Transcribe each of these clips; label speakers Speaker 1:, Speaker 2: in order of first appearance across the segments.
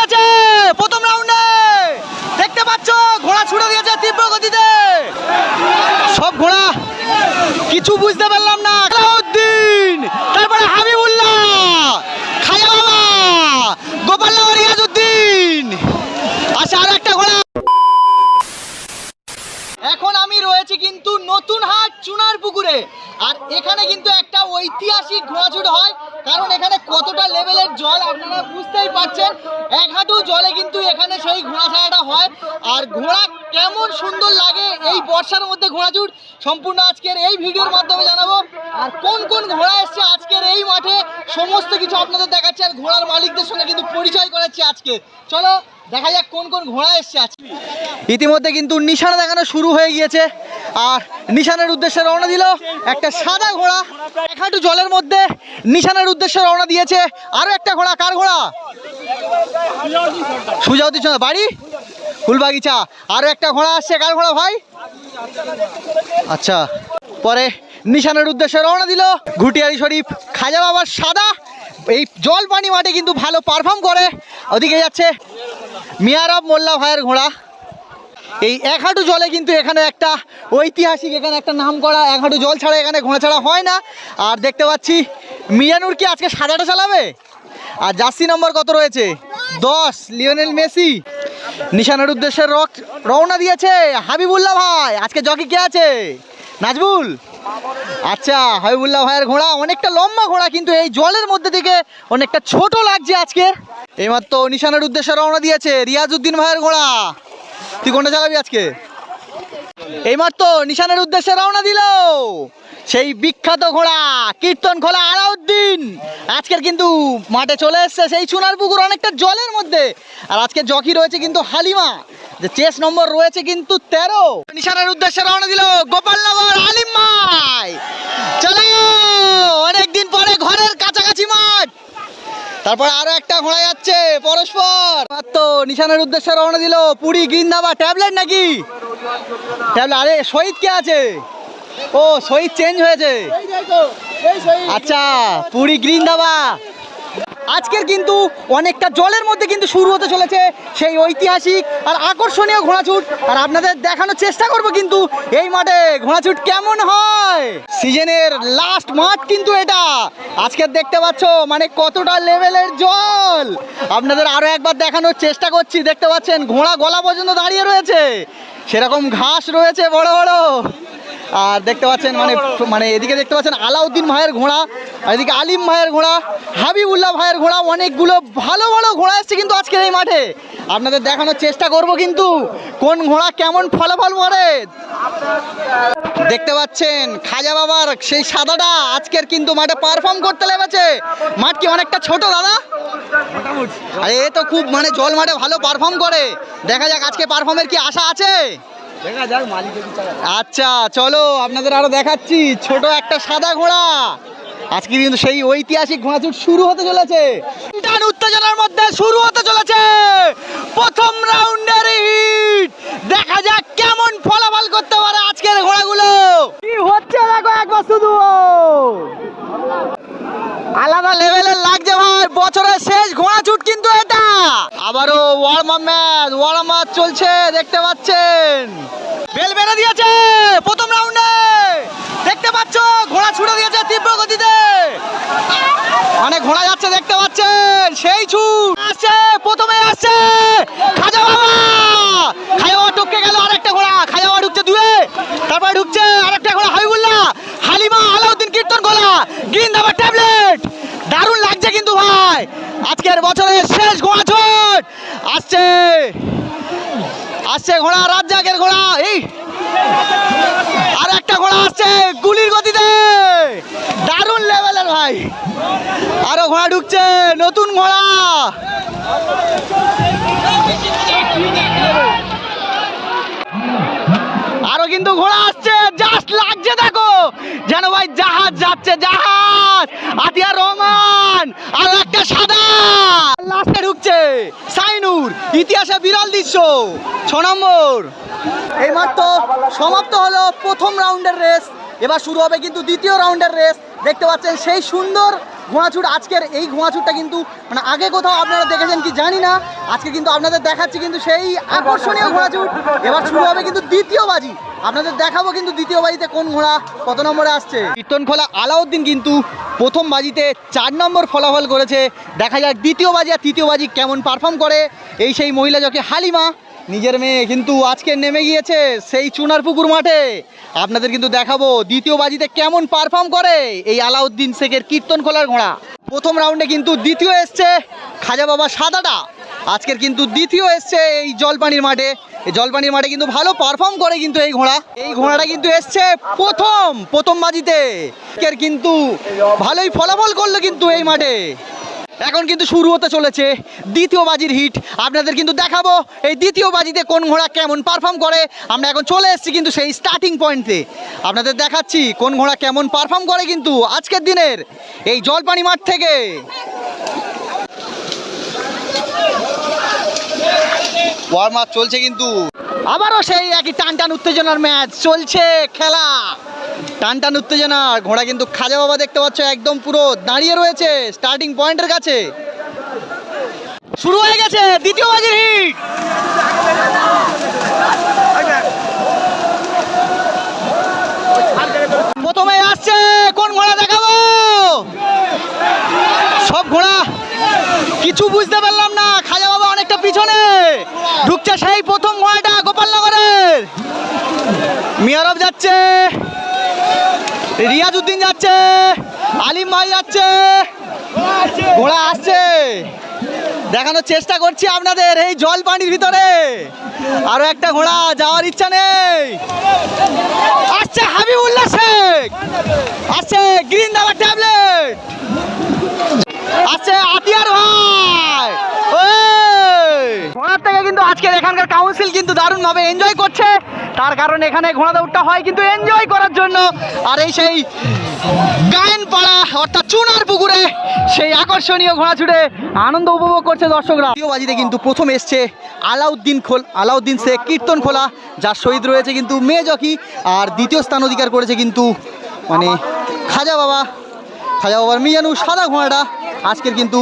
Speaker 1: দিয়েছে প্রথম রাউন্ডে। দেখতে পাচ্ছ, ঘোড়া ছুড়ে দিয়েছে তীব্র গতিতে। সব ঘোড়া কিছু বুঝতে পারলাম না আলাউদ্দিন তারপরে হাবিবুল্লাহ খাজা বাবা গোপাল নগর রিয়াজউদ্দিন আচ্ছা আর একটা ঘোড়া এখন আমি রয়েছি কিন্তু নতুন হাট চুনার পুকুরে আর এখানে কিন্তু একটা ঐতিহাসিক ঘোড়াছুট হয় কারণ এখানে কতটা লেভেলের জল আপনারা বুঝতেই পারছেন এক হাঁটু জলে কিন্তু এখানে সেই ঘোড়া ছাড়াটা হয় আর ঘোড়া কেমন সুন্দর লাগে এই মধ্যে সম্পূর্ণ আজকের এই ভিডিওর মাধ্যমে জানাব আর কোন কোন ঘোড়া এসছে আজকের এই মাঠে, সমস্ত কিছু আপনাদের দেখাচ্ছি আর ঘোড়ার মালিকদের সঙ্গে কিন্তু পরিচয় করাচ্ছি আজকে। চলো, দেখা যাক কোন কোন ঘোড়া এসছে আজকে। ইতিমধ্যে কিন্তু নিশানা দেখানো শুরু হয়ে গিয়েছে আর নিশানের উদ্দেশ্যে রওনা দিল একটা সাদা ঘোড়া। এক হাঁটু জলের মধ্যে নিশানের উদ্দেশ্যে রওনা দিয়েছে। আরও একটা ঘোড়া, কার ঘোড়া? সুজাউদ্দিন বাড়ি? ফুলবাগিচা। আরও একটা ঘোড়া আসছে, কার ঘোড়া ভাই? আচ্ছা পরে নিশানের উদ্দেশ্যে রওনা দিল ঘুটিয়ারি শরীফ। খাজা বাবার সাদা, এই জল পানি মাঠে কিন্তু ভালো পারফর্ম করে। ওদিকে যাচ্ছে মিয়ারব মোল্লা ভাইয়ের ঘোড়া। এই এক হাঁটু জলে কিন্তু এখানে একটা ঐতিহাসিক, এখানে একটা নাম করা এক হাঁটু জল ছাড়া এখানে ঘোড়া ছাড়া হয় না। আর দেখতে পাচ্ছি মিয়ানুর কি আজকে সাদাটা চালাবে? আর জার্সি নম্বর কত রয়েছে? দশ, লিওনেল মেসি। নিশানের উদ্দেশ্যে রওনা দিয়েছে হাবিবুল্লাহ ভাই। আজকে জকি কে আছে? নাজবুল? আচ্ছা হাবিবুল্লাহ ভাইয়ের ঘোড়া অনেকটা লম্বা ঘোড়া, কিন্তু এই জলের মধ্যে থেকে অনেকটা ছোট লাগছে আজকে এইমাত্র নিশানের উদ্দেশ্যে রওনা দিয়েছে রিয়াজ উদ্দিন ভাইয়ের ঘোড়া। তুই কোনটা চালাবি আজকে? এইমাত্র নিশানের উদ্দেশ্যে রওনা দিল। সেই বিখ্যাত ঘোড়া, কীর্তন খোলা আলাউদ্দিন। আজকের কিন্তু মাঠে চলে এসছে সেই সোনার পুকুর অনেকটা জলের মধ্যে। আর আজকে জকি রয়েছে কিন্তু হালিমা। যে চেস নম্বর রয়েছে কিন্তু তেরো। নিশানের উদ্দেশ্যে রওনা দিল গোপালনগর আলিম ভাই চলো অনেকদিন পরে ঘরের কাছাকাছি মাঠ তারপর আরও একটা ঘোড়া যাচ্ছে পরস্পর। তো নিশানের উদ্দেশ্যে রওনা দিল পুরী গিন্দাবা ট্যাবলেট নাকি? ট্যাবলেট আরে শহীদ কে আছে? ও শহীদ চেঞ্জ হয়েছে। আচ্ছা পুরি গ্রিন দাবা আজকের কিন্তু অনেকটা জলের মধ্যে কিন্তু শুরু হতে চলেছে সেই ঐতিহাসিক আর আকর্ষণীয় ঘোড়াছুট। আর আপনাদের দেখানোর চেষ্টা করব কিন্তু এই মাঠে ঘোড়াছুট কেমন হয়? সিজনের লাস্ট মাঠ কিন্তু এটা। আজকে দেখতে পাচ্ছ মানে কতটা লেভেলের জল। আপনাদের আরও একবার দেখানোর চেষ্টা করছি। দেখতে পাচ্ছেন ঘোড়া গলা পর্যন্ত দাঁড়িয়ে রয়েছে। সেরকম ঘাস রয়েছে বড় বড়। আর দেখতে পাচ্ছেন মানে মানে এদিকে দেখতে পাচ্ছেন আলাউদ্দিন ভাইয়ের ঘোড়া এদিকে আলিম ভাইয়ের ঘোড়া, হাবিবুল্লাহ ভাইয়ের ঘোড়া, অনেকগুলো ভালো ভালো ঘোড়া এসছে কিন্তু আজকের এই মাঠে। আপনাদের দেখানোর চেষ্টা করব কিন্তু কোন ঘোড়া কেমন ফলাফল করে দেখতে পাচ্ছেন খাজা বাবার সেই সাদাটা আজকের কিন্তু মাঠে পারফর্ম করতে লেগেছে। মাঠ কি অনেকটা ছোট, দাদা? আরে, এ তো খুব মানে জল মাঠে ভালো পারফর্ম করে। দেখা যাক আজকে পারফর্মের কি আশা আছে।
Speaker 2: দেখা যাক মালিক
Speaker 1: আচ্ছা চলো আপনাদের আরও দেখাচ্ছি। ছোট একটা সাদা ঘোড়া। আজকে কিন্তু সেই ঐতিহাসিক ঘোড়াছুট শুরু হতে চলেছে। উত্তেজনার মধ্যে শুরু হতে চলেছে। প্রথম রাউন্ডের হিট। দেখা যাক কেমন ফলাফল করতে পারে আজকের ঘোড়াগুলো। কি হচ্ছে দেখো একবার শুধু আলাদা লেভেলের লাগছে ভাই বছরের শেষ ঘোড়াছুট কিন্তু এটা। আবারও ওয়ার্ম ম্যাচ, ওয়ার্ম চলছে, দেখতে পাচ্ছেন। বেল বেড়ে দিয়েছে, প্রথম রাউন্ডে। দেখতে পাচ্ছ, ঘোড়া ছুটে দিয়েছে তীব্র গতিতে। অনেক ঘোড়া যাচ্ছে, দেখতে পাচ্ছেন, সেই ছুট আসছে প্রথমে আসছে খাজা বাবা খাজা বাবা টপকে গেল আরেকটা ঘোড়া খাজা বাবা ঢুকছে দুয়ে তারপরে ঢুকছে আরেকটা ঘোড়া হাবিবুল্লাহ হালিমা আলাউদ্দিন কীর্তন গোলা গ্রিন দাবার ট্যাবলেট দারুণ লাগছে কিন্তু ভাই আজকের শেষ ঘোড়া ছোট আসছে। আসছে ঘোড়া রাজ্জাকের ঘোড়া। এই। আর একটা ঘোড়া আসছে গুলির গতিতে। দারুণ লেভেলের ভাই। আরও ঘোড়া ঢুকছে, নতুন ঘোড়া। আরও কিন্তু ঘোড়া আসছে। জাস্ট লাগছে, দেখো। যেন ভাই জাহাজ যাচ্ছে, জাহাজ। আতিয়া রহমান। আর একটা সাদা ঢুকছে সাইনুর, ইতিহাসে বিরল দৃশ্য। ছ নম্বর। এই মাত্র সমাপ্ত হলো প্রথম রাউন্ডের রেস এবার শুরু হবে কিন্তু দ্বিতীয় রাউন্ডের রেস দেখতে পাচ্ছেন সেই সুন্দর ঘোড়াছুট আজকের এই ঘোড়াছুটটা কিন্তু মানে আগে কোথাও আপনারা দেখেছেন কি জানি না, আজকে কিন্তু আপনাদের দেখাচ্ছি কিন্তু সেই আকর্ষণীয় ঘোড়াছুট এবার শুরু হবে কিন্তু দ্বিতীয় বাজি। আপনাদের দেখাবো কিন্তু দ্বিতীয় বাজিতে কোন ঘোড়া কত নম্বরে আসছে। কীর্তনখোলা আলাউদ্দিন কিন্তু প্রথম বাজিতে চার নম্বর ফলাফল করেছে। দেখা যাক দ্বিতীয় বাজি আর তৃতীয় বাজি কেমন পারফর্ম করে। এই সেই মহিলা জকে হালিমা নিজের মেয়ে, কিন্তু আজকে নেমে গিয়েছে সেই চুনার পুকুর মাঠে। আপনাদের কিন্তু দেখাবো দ্বিতীয় বাজিতে কেমন পারফর্ম করে এই আলাউদ্দিন শেখের কীর্তন খোলার ঘোড়া। প্রথম রাউন্ডে কিন্তু দ্বিতীয় এসছে খাজা বাবা সাদাটা। আজকের কিন্তু দ্বিতীয় এসছে এই জলপানির মাঠে। এই জলপানির মাঠে কিন্তু ভালো পারফর্ম করে কিন্তু এই ঘোড়া। এই ঘোড়াটা কিন্তু এসছে প্রথম প্রথম বাজিতে। কিন্তু ভালোই ফলাফল করল কিন্তু এই মাঠে। এখন কিন্তু শুরু হতে চলেছে দ্বিতীয় বাজির হিট। আপনাদের কিন্তু দেখাবো এই দ্বিতীয় বাজিতে কোন ঘোড়া কেমন পারফর্ম করে। আমরা এখন চলে এসেছি কিন্তু সেই স্টার্টিং পয়েন্টে আপনাদের দেখাচ্ছি কোন ঘোড়া কেমন পারফর্ম করে কিন্তু আজকের দিনের এই জলপানি মাঠ থেকে। ওয়ার্ম আপ চলছে কিন্তু। আবারও সেই একই টান টান উত্তেজনার ম্যাচ চলছে খেলা। টান টান উত্তেজনা, ঘোড়া কিন্তু খাজা বাবা দেখতে পাচ্ছ, একদম পুরো দাঁড়িয়ে রয়েছে স্টার্টিং পয়েন্টের কাছে। শুরু হয়ে গেছে দ্বিতীয় বাজির হিট। প্রথমে আসছে, কোন ঘোড়া দেখাবো? সব ঘোড়া, কিছু বুঝতে পারলাম না, খাজা বাবা অনেকটা পিছনে। ঢুকছে সেই প্রথম ঘোড়াটা গোপালনগরের। মিয়ারব যাচ্ছে। রিয়াজউদ্দিন যাচ্ছে, আলিম ভাই যাচ্ছে, ঘোড়া আসছে। দেখানোর চেষ্টা করছি আপনাদের এই জল পানির ভিতরে। আরও একটা ঘোড়া, যাওয়ার ইচ্ছা নেই। আসছে হাবিবুল্লাহ শেখ। আসছে গ্রিন দাবার ট্যাবলেট। আসছে আতিয়ার ভাই ওই! ঘোড়ার থেকে কিন্তু আজকের এখানকার কাউন্সিল কিন্তু দারুণ ভাবে এনজয় করছে তার কারণ এখানে ঘোড়া দৌড়টা হয় কিন্তু এনজয় করার জন্য। আর এই সেই গায়েন পাড়া অর্থাৎ চুনার পুকুরে সেই আকর্ষণীয় ঘোড়া ছুটে আনন্দ উপভোগ করছে দর্শকরা। বাজিতে কিন্তু প্রথম এসছে আলাউদ্দিন খোল আলাউদ্দিন শেখ কীর্তন খোলা, যার শহীদ রয়েছে কিন্তু মেয়ে জকি আর দ্বিতীয় স্থান অধিকার করেছে কিন্তু মানে খাজা বাবা। খাজা বাবার মিয়ানু সাদা ঘোড়াটা, আজকের কিন্তু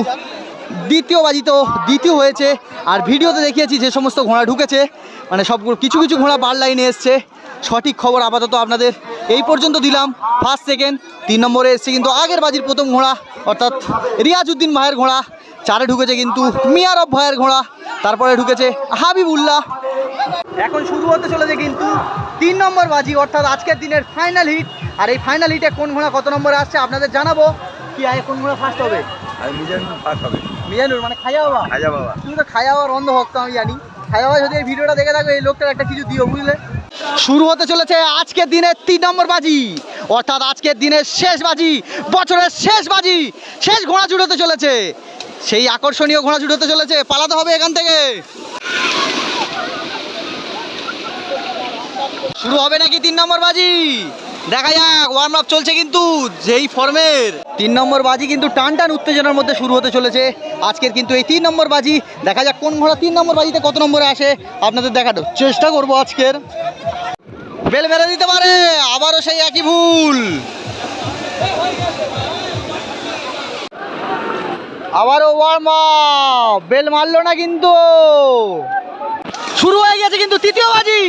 Speaker 1: দ্বিতীয় বাজিত দ্বিতীয় হয়েছে। আর ভিডিওতে দেখিয়েছি যে সমস্ত ঘোড়া ঢুকেছে। মানে সব কিছু কিছু ঘোড়া বার লাইনে এসছে। সঠিক খবর আপাতত আপনাদের এই পর্যন্ত দিলাম। ফার্স্ট সেকেন্ড তিন নম্বরে এসছে কিন্তু আগের বাজির প্রথম ঘোড়া, অর্থাৎ রিয়াজউদ্দিন ভাইয়ের ঘোড়া। চারে ঢুকেছে কিন্তু মিয়ারব ভাইয়ের ঘোড়া। তারপরে ঢুকেছে হাবিবুল্লাহ। এখন শুরু হতে চলেছে কিন্তু তিন নম্বর বাজি, অর্থাৎ আজকের দিনের ফাইনাল হিট আর এই ফাইনাল হিটে কোন ঘোড়া কত নম্বরে আসছে আপনাদের জানাব। কি আয় কোন ঘোড়া ফার্স্ট হবে?
Speaker 2: আর মিজান ফার্স্ট হবে।
Speaker 1: মিজানুর মানে খাজা বাবা।
Speaker 2: খাজা বাবা।
Speaker 1: তুমি তো খাজা বাবার অন্ধ ভক্ত আমি জানি। খাজা বাবা যদি এই ভিডিওটা দেখে থাকো এই লোকটার একটা কিছু দিও বুঝলে? শুরু হতে চলেছে আজকের দিনের তিন নম্বর বাজি। অর্থাৎ আজকের দিনের শেষ বাজি বছরের শেষ বাজি। শেষ ঘোড়া হতে চলেছে। সেই আকর্ষণীয় ঘোড়া হতে চলেছে। পালাতে হবে এখান থেকে। শুরু হবে নাকি তিন নম্বর বাজি? দেখা যাক ওয়ার্ম আপ চলছে কিন্তু যেই ফর্মের তিন নম্বর বাজি কিন্তু টান টান উত্তেজনার মধ্যে শুরু হতে চলেছে। আজকের কিন্তু এই তিন নম্বর বাজি দেখা যাক কোন ঘোড়া তিন নম্বর বাজিতে কত নম্বরে আসে আপনাদের দেখানো চেষ্টা করব আজকের। বেল মেরে দিতে পারে আবারও সেই একই ভুল। আবারও ওয়ার্ম আপ বেল মারলো না কিন্তু। শুরু হয়ে গেছে কিন্তু তৃতীয় বাজি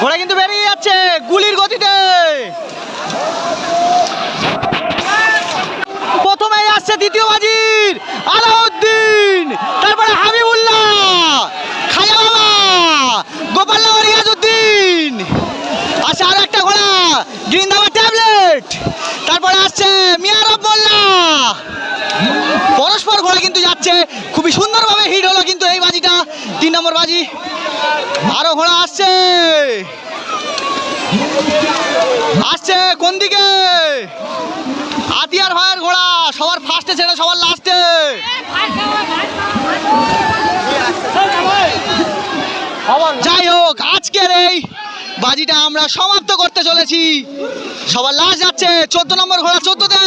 Speaker 1: ঘোড়া কিন্তু বেরিয়ে যাচ্ছে গুলির গতিতে। প্রথমে আসছে দ্বিতীয় বাজির আলাউদ্দিন তারপরে হাবিবুল্লাহ খাজা বাবা গোপাল রিয়াজউদ্দিন আসছে আরও একটা ঘোড়া গ্রিন দাবার ট্যাবলেট তারপরে আসছে মিয়ারব মোল্লা পরস্পর ঘোড়া কিন্তু যাচ্ছে খুবই সুন্দরভাবে হিট হলো কিন্তু এই বাজিটা তিন নম্বর বাজি। আরও ঘোড়া আসছে। আসছে কোন দিকে? আতিয়ার ভাইয়ের ঘোড়া সবার ফার্স্টে ছেড়ে, সবার লাস্টে যাই হোক, আজকের এই বাজিটা আমরা সমাপ্ত করতে চলেছি। সবার লাস্ট যাচ্ছে, চোদ্দ নম্বর ঘোড়া চোদ্দতে।